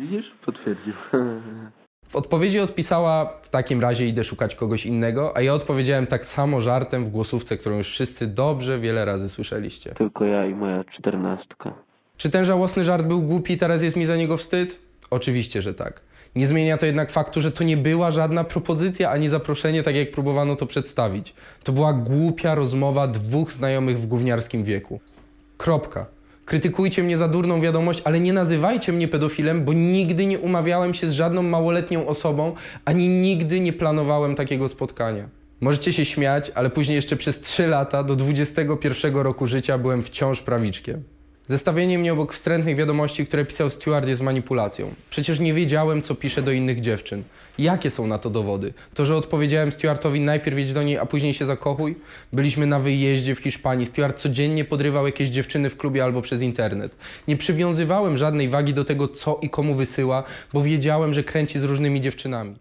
Widzisz? Potwierdził. W odpowiedzi odpisała, w takim razie idę szukać kogoś innego, a ja odpowiedziałem tak samo żartem w głosówce, którą już wszyscy dobrze wiele razy słyszeliście. Tylko ja i moja czternastka. Czy ten żałosny żart był głupi, teraz jest mi za niego wstyd? Oczywiście, że tak. Nie zmienia to jednak faktu, że to nie była żadna propozycja ani zaproszenie, tak jak próbowano to przedstawić. To była głupia rozmowa dwóch znajomych w gówniarskim wieku. Kropka. Krytykujcie mnie za durną wiadomość, ale nie nazywajcie mnie pedofilem, bo nigdy nie umawiałem się z żadną małoletnią osobą, ani nigdy nie planowałem takiego spotkania. Możecie się śmiać, ale później jeszcze przez 3 lata do 21 roku życia byłem wciąż prawiczkiem. Zestawienie mnie obok wstrętnych wiadomości, które pisał Stewart jest manipulacją. Przecież nie wiedziałem, co pisze do innych dziewczyn. Jakie są na to dowody? To, że odpowiedziałem Stewartowi najpierw jedź do niej, a później się zakochuj? Byliśmy na wyjeździe w Hiszpanii. Stewart codziennie podrywał jakieś dziewczyny w klubie albo przez internet. Nie przywiązywałem żadnej wagi do tego, co i komu wysyła, bo wiedziałem, że kręci z różnymi dziewczynami.